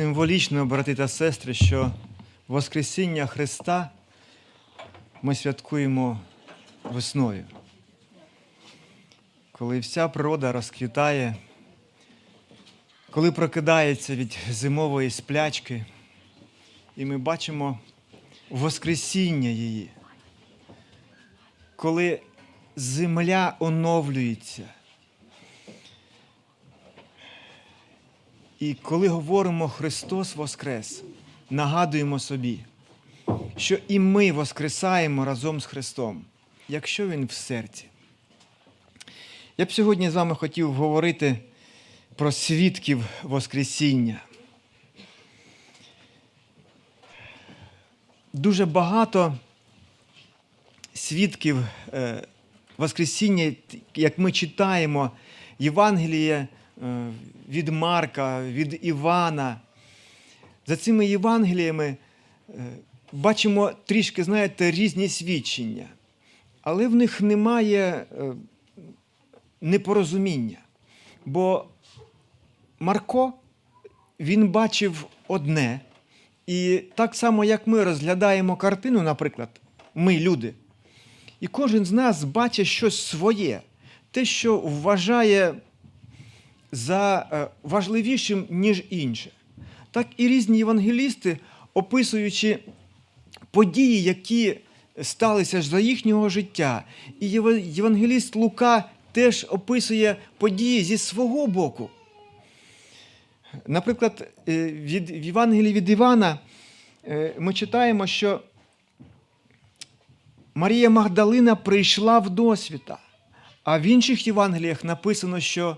символічно, брати та сестри, що Воскресіння Христа ми святкуємо весною, коли вся природа розквітає, коли прокидається від зимової сплячки, і ми бачимо Воскресіння її, коли земля оновлюється. І коли говоримо Христос Воскрес, нагадуємо собі, що і ми воскресаємо разом з Христом, якщо Він в серці. Я б сьогодні з вами хотів говорити про свідків Воскресіння. Дуже багато свідків е, Воскресіння, як ми читаємо Євангеліє від Марка, від Івана. За цими Євангеліями е, бачимо трішки, знаєте, різні свідчення, але в них немає е, непорозуміння. Бо Марко він бачив одне, і так само, як ми розглядаємо картину, наприклад, ми люди, і кожен з нас бачить щось своє, те, що вважає за е, важливішим, ніж інше. Так і різні євангелісти, описуючи події, які сталися за їхнього життя. І євангеліст Лука теж описує події зі свого боку. Наприклад, е, від, в Євангелії від Івана е, ми читаємо, що Марія Магдалина прийшла в досвіта, а в інших Євангеліях написано, що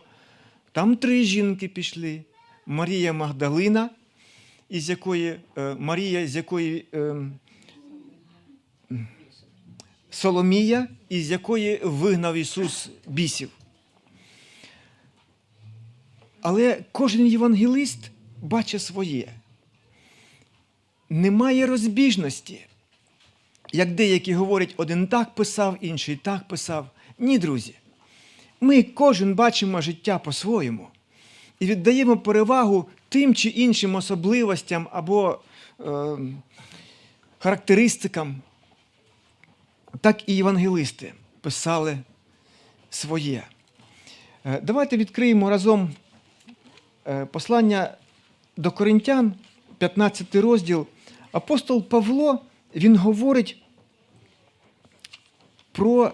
там три жінки пішли: Марія Магдалина, із якої е, Марія, з якої е, Соломія, із якої вигнав Ісус бісів. Але кожен євангелист бачить своє. Немає розбіжності. Як деякі говорять, один так писав, інший так писав. Ні, друзі. Ми кожен бачимо життя по-своєму і віддаємо перевагу тим чи іншим особливостям або е, характеристикам. Так і євангелисти писали своє. Е, Давайте відкриємо разом е, послання до Коринтян, 15 розділ. Апостол Павло він говорить про,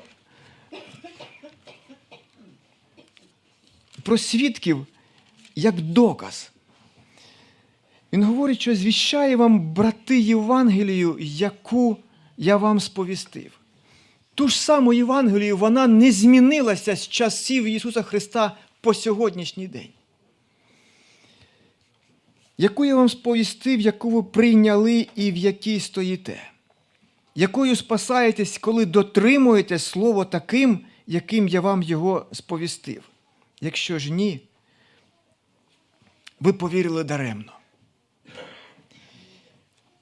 про свідків як доказ. Він говорить, що звіщає вам, брати, Євангелію, яку я вам сповістив. Ту ж саму Євангелію вона не змінилася з часів Ісуса Христа по сьогоднішній день. Яку я вам сповістив, яку ви прийняли і в якій стоїте, якою спасаєтесь, коли дотримуєте слово таким, яким я вам його сповістив. Якщо ж ні, ви повірили даремно.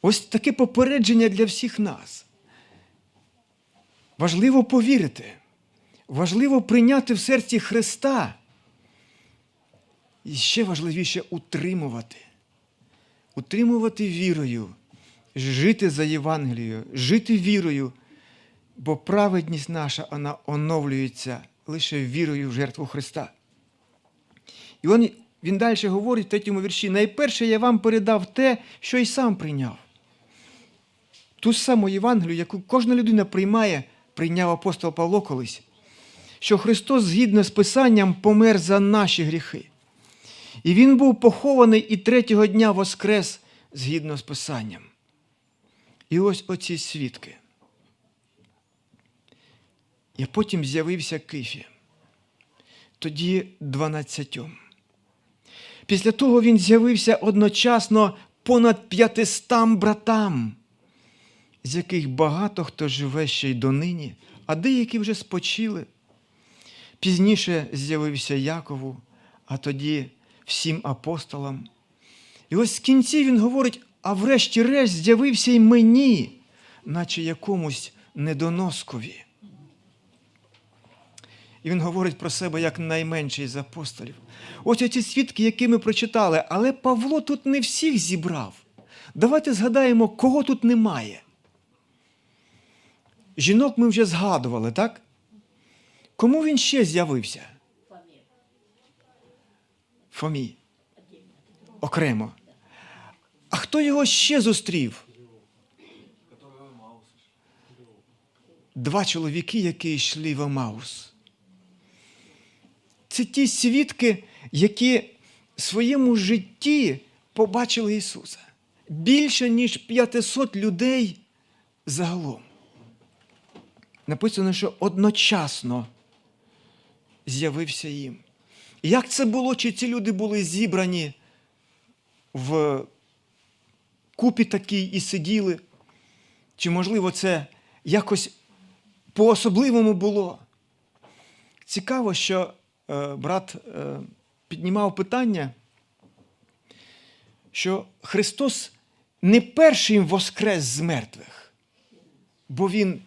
Ось таке попередження для всіх нас. Важливо повірити, важливо прийняти в серці Христа. І ще важливіше утримувати. Утримувати вірою, жити за Євангелією, жити вірою, бо праведність наша вона оновлюється лише вірою в жертву Христа. І він, він далі говорить в третьому вірші: найперше я вам передав те, що й сам прийняв. Ту саму Євангелію, яку кожна людина приймає, прийняв апостол Павло колись, що Христос, згідно з Писанням, помер за наші гріхи. І Він був похований і третього дня воскрес згідно з Писанням. І ось оці свідки. І потім з'явився Кифі. Тоді дванадцятьом. Після того він з'явився одночасно понад п'ятистам братам, з яких багато хто живе ще й донині, а деякі вже спочили. Пізніше з'явився Якову, а тоді всім апостолам. І ось в кінці він говорить: а врешті-решт з'явився й мені, наче якомусь недоноскові. І він говорить про себе як найменший з апостолів. Ось оці свідки, які ми прочитали, але Павло тут не всіх зібрав. Давайте згадаємо, кого тут немає. Жінок ми вже згадували, так? Кому він ще з'явився? Фомі. Окремо. А хто його ще зустрів? Два чоловіки, які йшли в Емаус. Це ті свідки, які в своєму житті побачили Ісуса. Більше, ніж 500 людей загалом. Написано, що одночасно з'явився їм. Як це було, чи ці люди були зібрані в купі такій і сиділи? Чи, можливо, це якось по-особливому було? Цікаво, що брат е, піднімав питання, що Христос не перший воскрес з мертвих, бо Він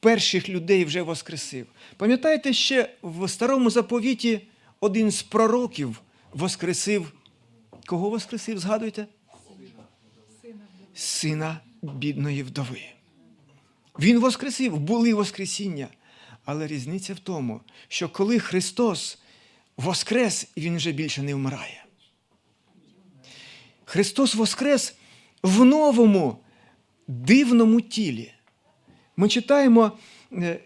перших людей вже воскресив. Пам'ятаєте, ще в старому заповіті один з пророків воскресив. Кого воскресив? Згадуєте? Сина бідної вдови. Він воскресив, були воскресіння. Але різниця в тому, що коли Христос воскрес, Він вже більше не вмирає. Христос воскрес в новому, дивному тілі. Ми читаємо е,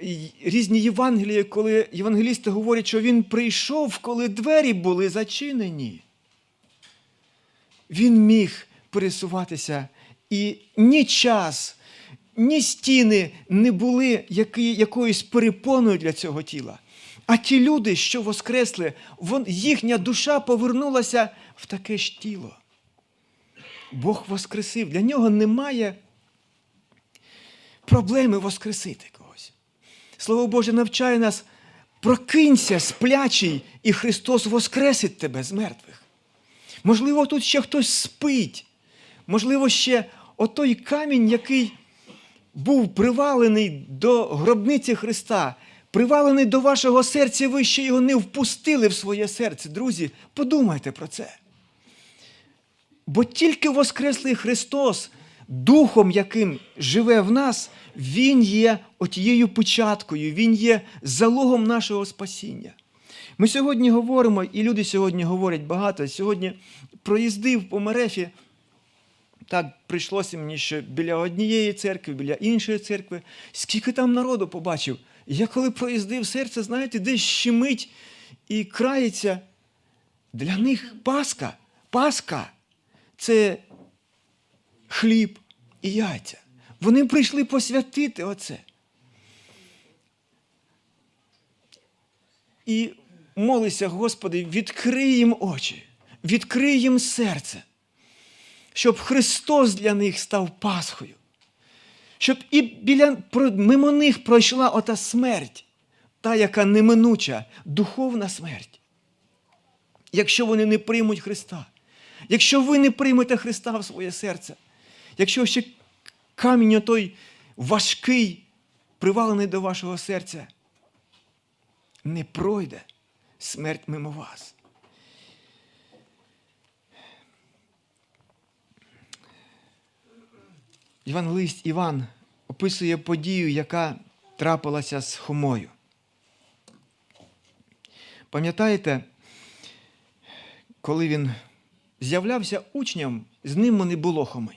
різні Євангелії, коли євангелісти говорять, що Він прийшов, коли двері були зачинені. Він міг пересуватися, і ні час, ні стіни не були які, якоюсь перепоною для цього тіла. А ті люди, що воскресли, вон, їхня душа повернулася в таке ж тіло. Бог воскресив. Для нього немає проблеми воскресити когось. Слово Боже навчає нас, прокинься, сплячий, і Христос воскресить тебе з мертвих. Можливо, тут ще хтось спить. Можливо, ще отой камінь, який був привалений до гробниці Христа, привалений до вашого серця, ви ще його не впустили в своє серце. Друзі, подумайте про це. Бо тільки Воскреслий Христос, Духом, яким живе в нас, Він є отією початкою, Він є залогом нашого спасіння. Ми сьогодні говоримо, і люди сьогодні говорять багато. Сьогодні проїздив по мерефі, так прийшлося мені, що біля однієї церкви, біля іншої церкви, скільки там народу побачив. Я коли проїздив серце, знаєте, десь щемить і крається. Для них Пасха, Пасха це хліб і яйця. Вони прийшли посвятити оце. І молися, Господи, відкрий їм очі, відкрий їм серце, щоб Христос для них став Пасхою, щоб і біля, мимо них пройшла ота смерть, та, яка неминуча, духовна смерть. Якщо вони не приймуть Христа, якщо ви не приймете Христа в своє серце, якщо ще камінь отой важкий, привалений до вашого серця, не пройде смерть мимо вас. Євангелист Іван описує подію, яка трапилася з Хомою. Пам'ятаєте, коли він з'являвся учням, з ним не було Хоми.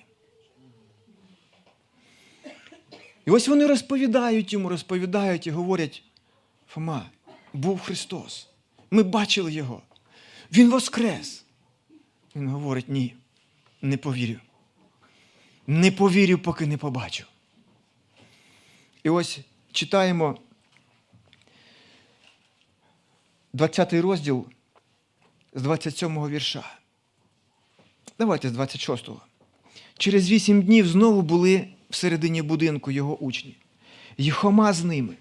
І ось вони розповідають йому, розповідають і говорять: Фома, був Христос. Ми бачили Його. Він воскрес. Він говорить: ні, не повірю. Не повірю, поки не побачу. І ось читаємо 20 розділ з 27 вірша. Давайте з 26-го. Через вісім днів знову були всередині будинку його учні. І Хома з ними.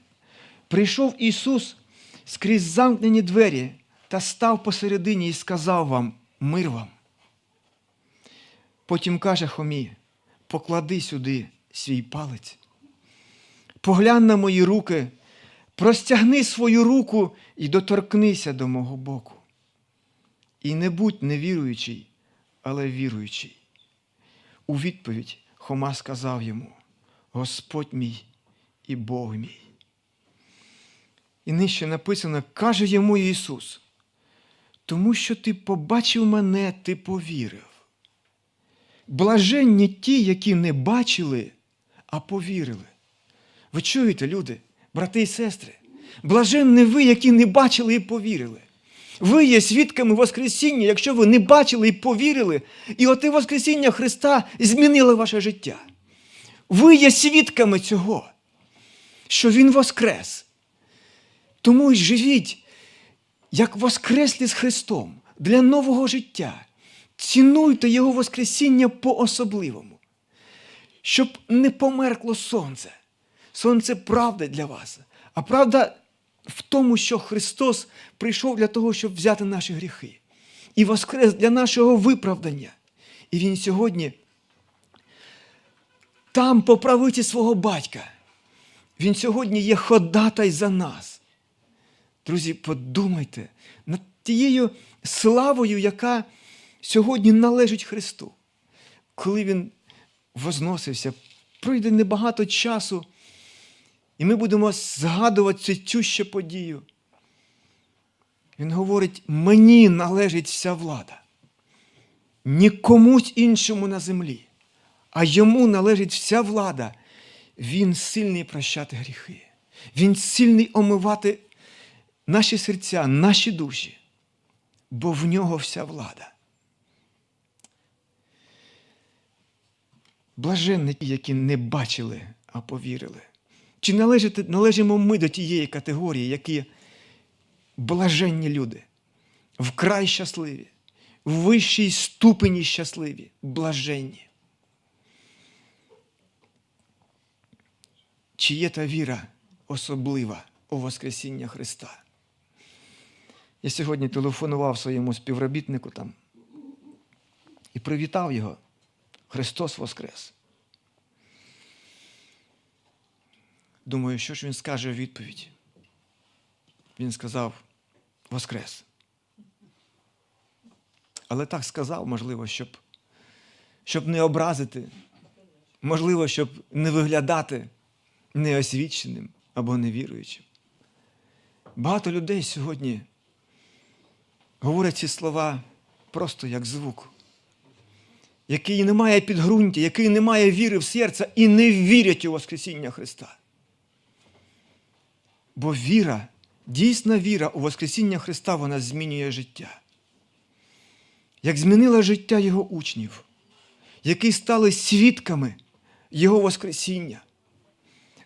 Прийшов Ісус скрізь замкнені двері та став посередині і сказав вам мир вам. Потім каже Хомі, поклади сюди свій палець, поглянь на мої руки простягни свою руку і доторкнися до мого боку. І не будь невіруючий, але віруючий. У відповідь Хома сказав йому: Господь мій і Бог мій. І нижче написано, каже йому Ісус, тому що ти побачив мене, ти повірив. Блаженні ті, які не бачили, а повірили. Ви чуєте, люди, брати і сестри? Блаженні ви, які не бачили і повірили. Ви є свідками Воскресіння, якщо ви не бачили і повірили, і оте Воскресіння Христа змінило ваше життя. Ви є свідками цього, що Він воскрес. Тому й живіть, як воскреслі з Христом для нового життя. Цінуйте Його Воскресіння по-особливому, щоб не померкло сонце. Сонце правда для вас. А правда в тому, що Христос прийшов для того, щоб взяти наші гріхи. І воскрес для нашого виправдання. І Він сьогодні там по правиці свого батька. Він сьогодні є ходатай за нас. Друзі, подумайте над тією славою, яка сьогодні належить Христу. Коли Він возносився, пройде небагато часу, і ми будемо згадувати цю тющу подію. Він говорить: мені належить вся влада, нікомусь іншому на землі, а йому належить вся влада. Він сильний прощати гріхи. Він сильний омивати наші серця, наші душі, бо в нього вся влада. Блаженні ті, які не бачили, а повірили. Чи належите, належимо ми до тієї категорії, які блаженні люди, вкрай щасливі, в вищій ступені щасливі, блаженні? Чи є та віра особлива у Воскресіння Христа? Я сьогодні телефонував своєму співробітнику там і привітав його. Христос Воскрес. Думаю, що ж він скаже у відповідь? Він сказав Воскрес. Але так сказав, можливо, щоб, щоб не образити, можливо, щоб не виглядати неосвіченим або невіруючим. Багато людей сьогодні говорять ці слова просто як звук, який не має підґрунтя, який не має віри в серце і не вірять у Воскресіння Христа. Бо віра, дійсна віра у Воскресіння Христа, вона змінює життя. Як змінила життя Його учнів, які стали свідками Його Воскресіння.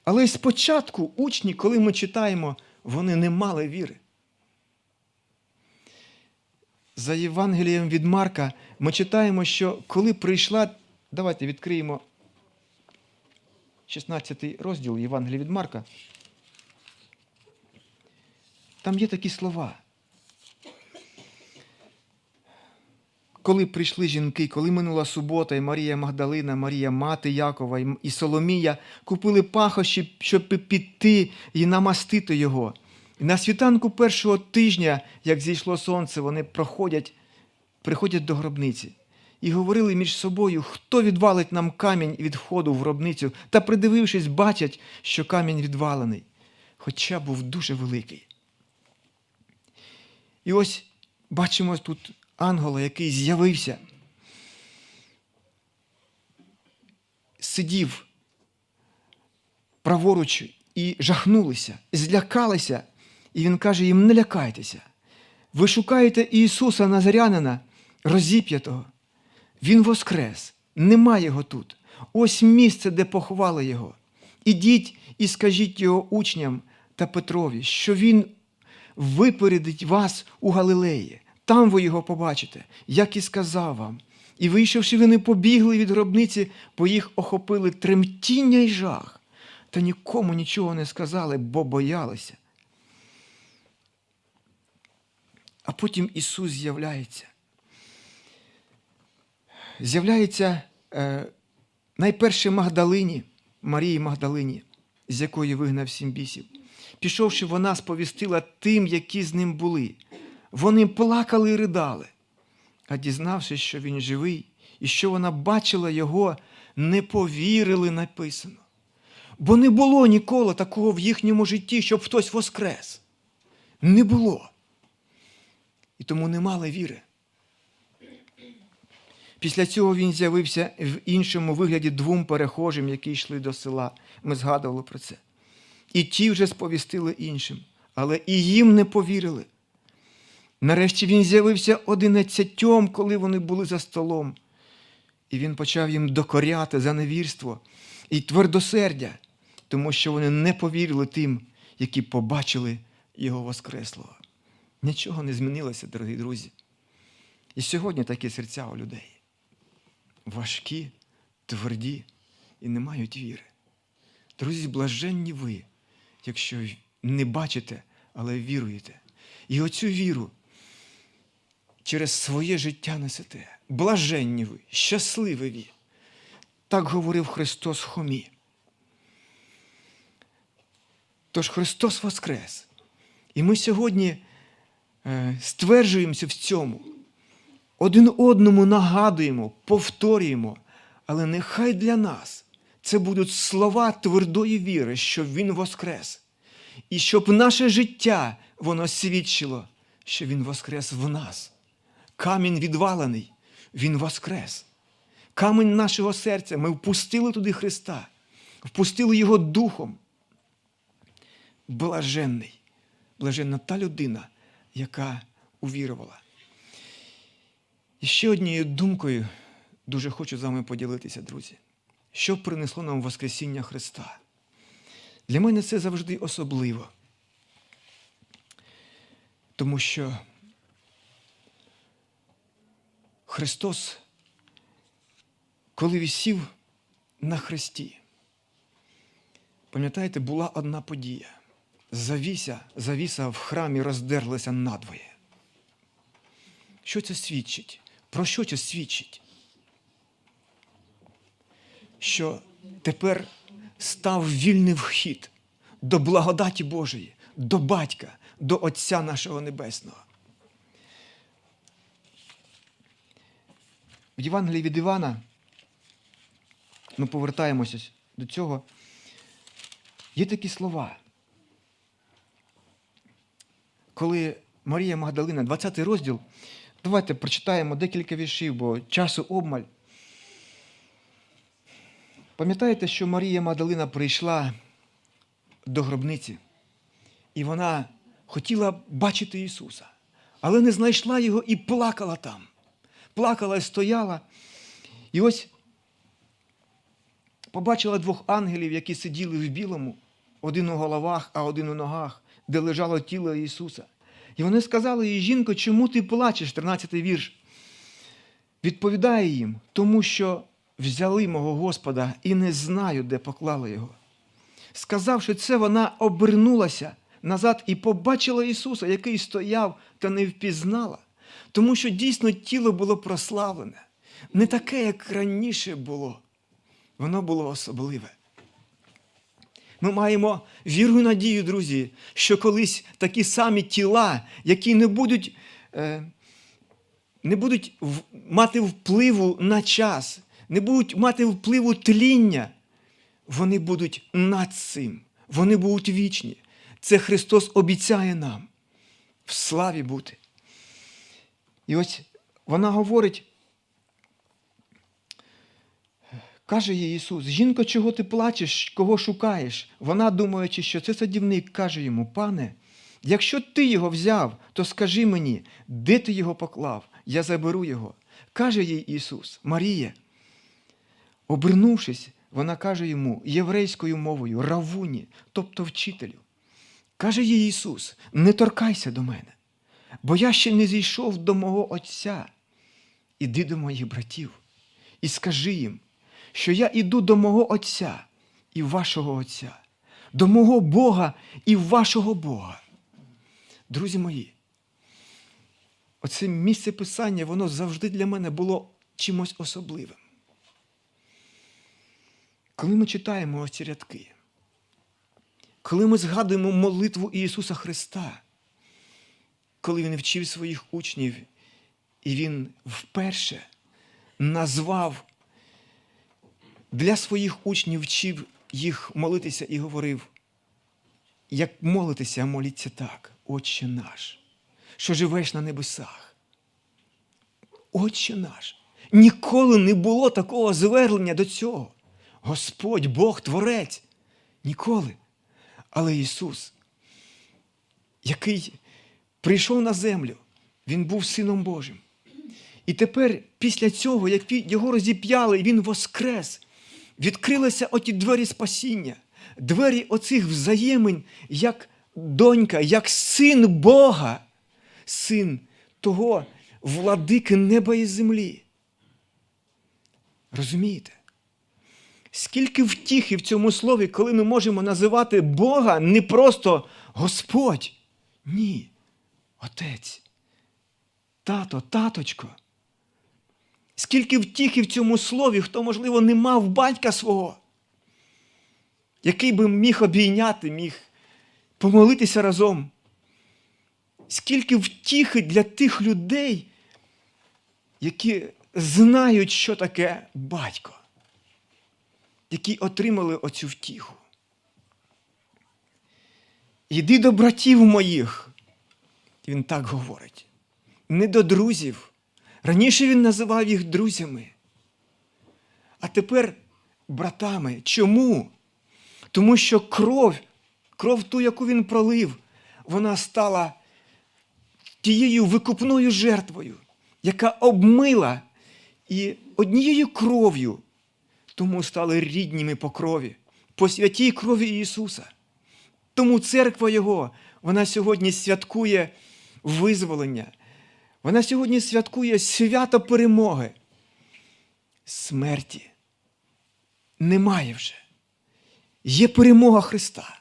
Але спочатку учні, коли ми читаємо, вони не мали віри. За Євангелієм від Марка ми читаємо, що коли прийшла, давайте відкриємо 16 розділ Євангелія від Марка. Там є такі слова. Коли прийшли жінки, коли минула субота, і Марія Магдалина, Марія мати Якова і Соломія купили пахощі, щоб піти і намастити його. На світанку першого тижня, як зійшло сонце, вони проходять, приходять до гробниці і говорили між собою, хто відвалить нам камінь від входу в гробницю, та, придивившись, бачать, що камінь відвалений, хоча був дуже великий. І ось бачимо тут ангела, який з'явився, сидів праворуч і жахнулися, злякалися. І він каже їм: не лякайтеся. Ви шукаєте Ісуса Назарянина, розіп'ятого. Він воскрес, нема його тут. Ось місце, де поховали його. Ідіть і скажіть його учням та Петрові, що він випередить вас у Галилеї. Там ви його побачите, як і сказав вам. І вийшовши, вони побігли від гробниці, бо їх охопили тремтіння й жах, та нікому нічого не сказали, бо боялися. А потім Ісус з'являється. З'являється е, найперше Магдалині, Марії Магдалині, з якої вигнав сім бісів. Пішовши, вона сповістила тим, які з ним були. Вони плакали і ридали. А дізнавшись, що він живий, і що вона бачила його, не повірили написано. Бо не було ніколи такого в їхньому житті, щоб хтось воскрес. Не було. І тому не мали віри. Після цього він з'явився в іншому вигляді двом перехожим, які йшли до села. Ми згадували про це. І ті вже сповістили іншим, але і їм не повірили. Нарешті він з'явився одинадцятьом, коли вони були за столом. І він почав їм докоряти за невірство і твердосердя, тому що вони не повірили тим, які побачили його Воскреслого. Нічого не змінилося, дорогі друзі. І сьогодні такі серця у людей. Важкі, тверді і не мають віри. Друзі, блаженні ви, якщо не бачите, але віруєте. І оцю віру через своє життя несете. Блаженні ви, щасливі ви. Так говорив Христос Хомі. Тож Христос Воскрес. І ми сьогодні стверджуємося в цьому. Один одному нагадуємо, повторюємо, але нехай для нас це будуть слова твердої віри, що Він Воскрес. І щоб наше життя воно свідчило, що Він Воскрес в нас. Камінь відвалений, Він Воскрес. Камінь нашого серця ми впустили туди Христа, впустили Його Духом. Блаженний, блаженна та людина, яка увірувала. І ще однією думкою дуже хочу з вами поділитися, друзі. Що принесло нам Воскресіння Христа? Для мене це завжди особливо. Тому що Христос, коли висів на хресті, пам'ятаєте, була одна подія. Завіся, завіса в храмі роздерлася надвоє. Що це свідчить? Про що це свідчить? Що тепер став вільний вхід до благодаті Божої, до Батька, до Отця нашого Небесного. В Євангелії від Івана ми повертаємося до цього. Є такі слова. Коли Марія Магдалина, 20 розділ, давайте прочитаємо декілька віршів, бо часу обмаль. Пам'ятаєте, що Марія Магдалина прийшла до гробниці, і вона хотіла бачити Ісуса, але не знайшла його і плакала там. Плакала і стояла. І ось побачила двох ангелів, які сиділи в білому, один у головах, а один у ногах, де лежало тіло Ісуса. І вони сказали їй, жінко, чому ти плачеш? 13-й вірш. Відповідає їм, тому що взяли мого Господа і не знаю, де поклали його. Сказавши це, вона обернулася назад і побачила Ісуса, який стояв та не впізнала, тому що дійсно тіло було прославлене, не таке, як раніше було. Воно було особливе. Ми маємо віру і надію, друзі, що колись такі самі тіла, які не будуть, е, не будуть мати впливу на час, не будуть мати впливу тління, вони будуть над цим, вони будуть вічні. Це Христос обіцяє нам в славі бути. І ось вона говорить, Каже їй Ісус, жінко, чого ти плачеш, кого шукаєш? Вона, думаючи, що це садівник, каже йому, пане, якщо ти його взяв, то скажи мені, де ти його поклав, я заберу його. Каже їй Ісус, Марія. Обернувшись, вона каже йому єврейською мовою, равуні, тобто вчителю. Каже їй Ісус, не торкайся до мене, бо я ще не зійшов до мого Отця. Іди до моїх братів і скажи їм, що я іду до мого Отця і вашого Отця, до мого Бога і вашого Бога. Друзі мої, оце місце Писання, воно завжди для мене було чимось особливим. Коли ми читаємо ось ці рядки, коли ми згадуємо молитву Ісуса Христа, коли Він вчив своїх учнів, і Він вперше назвав для своїх учнів вчив їх молитися і говорив, як молитися, моліться так, Отче наш, що живеш на небесах. Отче наш. Ніколи не було такого звернення до цього. Господь, Бог, Творець. Ніколи. Але Ісус, який прийшов на землю, Він був Сином Божим. І тепер, після цього, як його розіп'яли, він воскрес, відкрилися оті двері спасіння, двері оцих взаємин, як донька, як син Бога, син того владики неба і землі. Розумієте? Скільки втіхи в цьому слові, коли ми можемо називати Бога не просто Господь, ні, Отець, тато, таточко. Скільки втіхи в цьому слові, хто, можливо, не мав батька свого, який би міг обійняти, міг помолитися разом. Скільки втіхи для тих людей, які знають, що таке батько, які отримали оцю втіху. Йди до братів моїх, він так говорить, не до друзів. Раніше він називав їх друзями. А тепер братами. Чому? Тому що кров, кров ту, яку він пролив, вона стала тією викупною жертвою, яка обмила і однією кров'ю, тому стали рідніми по крові, по святій крові Ісуса. Тому церква Його, вона сьогодні святкує визволення. Вона сьогодні святкує свято перемоги. Смерті немає вже. Є перемога Христа.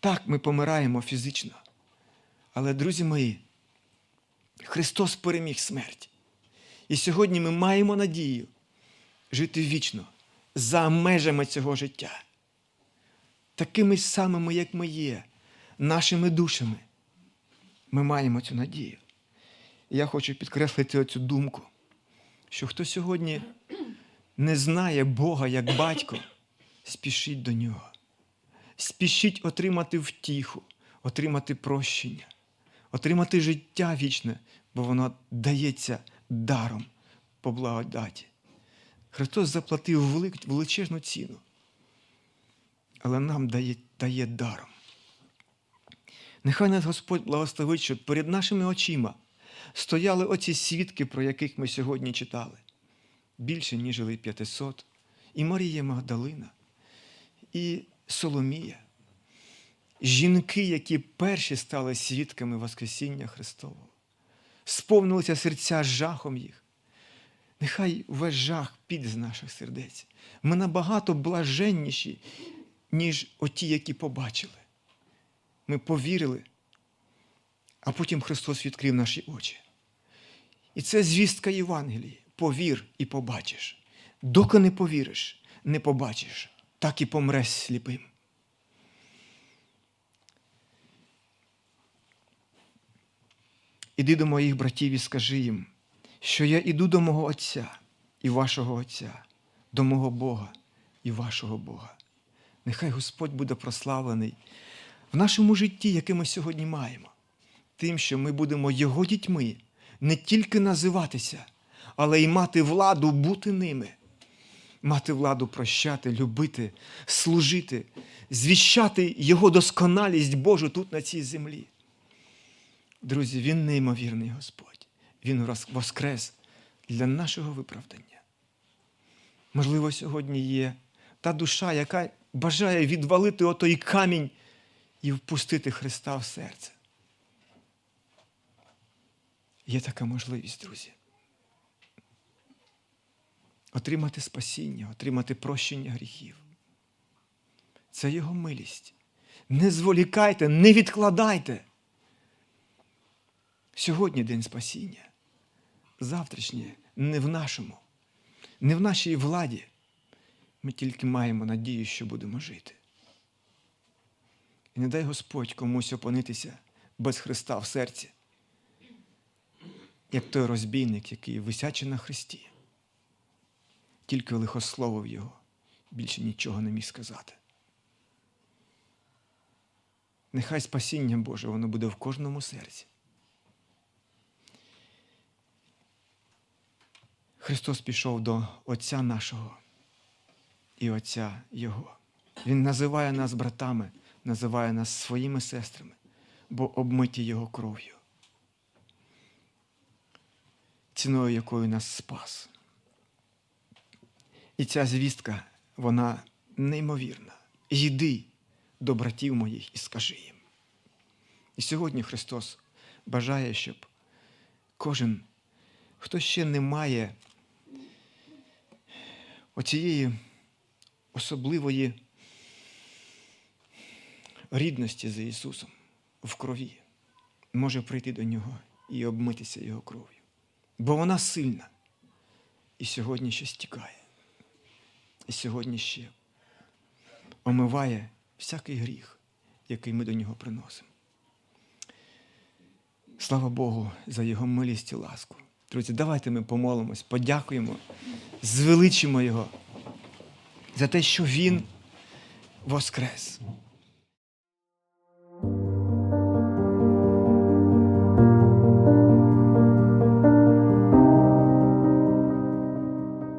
Так ми помираємо фізично. Але, друзі мої, Христос переміг смерть. І сьогодні ми маємо надію жити вічно за межами цього життя. Такими самими, як ми є, нашими душами. Ми маємо цю надію. Я хочу підкреслити оцю думку, що хто сьогодні не знає Бога як батько, спішіть до нього. Спішіть отримати втіху, отримати прощення, отримати життя вічне, бо воно дається даром по благодаті. Христос заплатив величезну ціну, але нам дає, дає даром. Нехай нас Господь благословить, щоб перед нашими очима стояли оці свідки, про яких ми сьогодні читали. Більше, ніж 500. І Марія Магдалина, і Соломія. Жінки, які перші стали свідками Воскресіння Христового, сповнилися серця жахом їх. Нехай весь жах піде з наших сердець. Ми набагато блаженніші, ніж оті, які побачили. Ми повірили, а потім Христос відкрив наші очі. І це звістка Євангелії. Повір і побачиш. Доки не повіриш, не побачиш, так і помреш сліпим. Іди до моїх братів і скажи їм, що я іду до мого Отця і вашого Отця, до мого Бога і вашого Бога. Нехай Господь буде прославлений в нашому житті, яке ми сьогодні маємо, тим, що ми будемо Його дітьми не тільки називатися, але й мати владу бути ними, мати владу прощати, любити, служити, звіщати Його досконалість Божу тут на цій землі. Друзі, Він неймовірний Господь. Він воскрес для нашого виправдання. Можливо, сьогодні є та душа, яка бажає відвалити отой камінь і впустити Христа в серце. Є така можливість, друзі. Отримати спасіння, отримати прощення гріхів. Це Його милість. Не зволікайте, не відкладайте. Сьогодні день спасіння. Завтрашнє не в нашому, не в нашій владі. Ми тільки маємо надію, що будемо жити. І не дай Господь комусь опинитися без Христа в серці, як той розбійник, який висяче на Христі, тільки лихословив його, більше нічого не міг сказати. Нехай спасіння Боже, воно буде в кожному серці. Христос пішов до Отця нашого і Отця Його. Він називає нас братами, називає нас своїми сестрами, бо обмиті Його кров'ю, ціною якою нас спас. І ця звістка, вона неймовірна. Йди до братів моїх і скажи їм. І сьогодні Христос бажає, щоб кожен, хто ще не має оцієї особливої рідності за Ісусом в крові, може прийти до Нього і обмитися Його кров'ю. Бо вона сильна і сьогодні ще стікає, і сьогодні ще омиває всякий гріх, який ми до нього приносимо. Слава Богу за Його милість і ласку. Друзі, давайте ми помолимось, подякуємо, звеличимо Його за те, що Він воскрес.